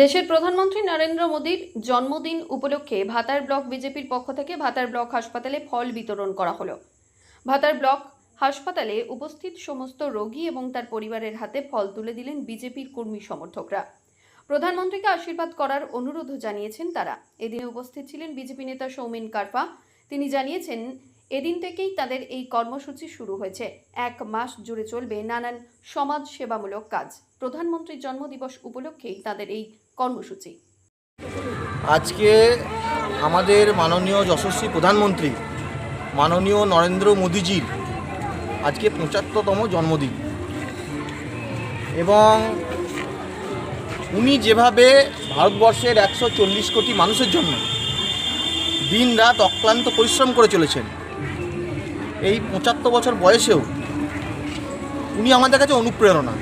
দেশের প্রধানমন্ত্রী নরেন্দ্র মোদীর জন্মদিন উপলক্ষে ভাতার ব্লক বিজেপির পক্ষ থেকে ভাতার ব্লক হাসপাতালে ফল বিতরণ করা হলো। ভাতার ব্লক হাসপাতালে উপস্থিত সমস্ত রোগী এবং তার পরিবারের হাতে ফল তুলে দিলেন বিজেপির কর্মী সমর্থকরা। প্রধানমন্ত্রীকে আশীর্বাদ করার অনুরোধও জানিয়েছেন তারা। এদিনে উপস্থিত ছিলেন বিজেপি নেতা সৌমেন কারপা। তিনি জানিয়েছেন এদিন থেকেই তাদের এই কর্মসূচি শুরু হয়েছে। এক মাস জুড়ে চলবে নানান সমাজ সেবামূলক কাজ। প্রধানমন্ত্রীর জন্মদিবস উপলক্ষেই তাদের এই কর্মসূচি। আজকে আমাদের মাননীয় যশস্বী প্রধানমন্ত্রী, মাননীয় নরেন্দ্র মোদীজির আজকে পঁচাত্তরতম জন্মদিন। এবং উনি যেভাবে ভারতবর্ষের একশো চল্লিশ কোটি মানুষের জন্য দিন রাত অক্লান্ত পরিশ্রম করে চলেছেন এই পঁচাত্তর বছর বয়সেও উনি আমাদের কাছে অনুপ্রেরণা।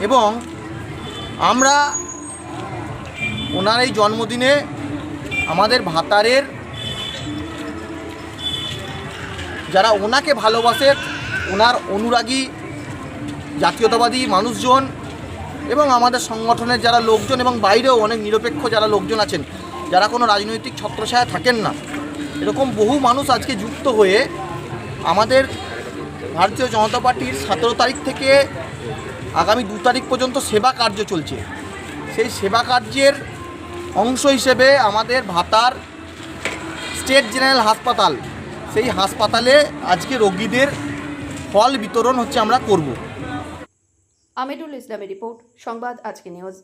এবং আমরা ওনার এই জন্মদিনে আমাদের ভাতারের যারা ওনাকে ভালোবাসে, ওনার অনুরাগী, জাতীয়তাবাদী মানুষজন এবং আমাদের সংগঠনের যারা লোকজন এবং বাইরেও অনেক নিরপেক্ষ যারা লোকজন আছেন, যারা কোনো রাজনৈতিক ছত্রছায়া থাকেন না, এরকম বহু মানুষ আজকে যুক্ত হয়ে আমাদের ভারতীয় জনতা পার্টির সতেরো তারিখ থেকে আগামী দু তারিখ পর্যন্ত সেবা কার্য চলছে। সেই সেবা কার্যের অংশ হিসেবে আমাদের ভাতার স্টেট জেনারেল হাসপাতাল, সেই হাসপাতালে আজকে রোগীদের ফল বিতরণ হচ্ছে আমরা করব। আমিরুল ইসলামের রিপোর্ট, সংবাদ আজকে নিউজ।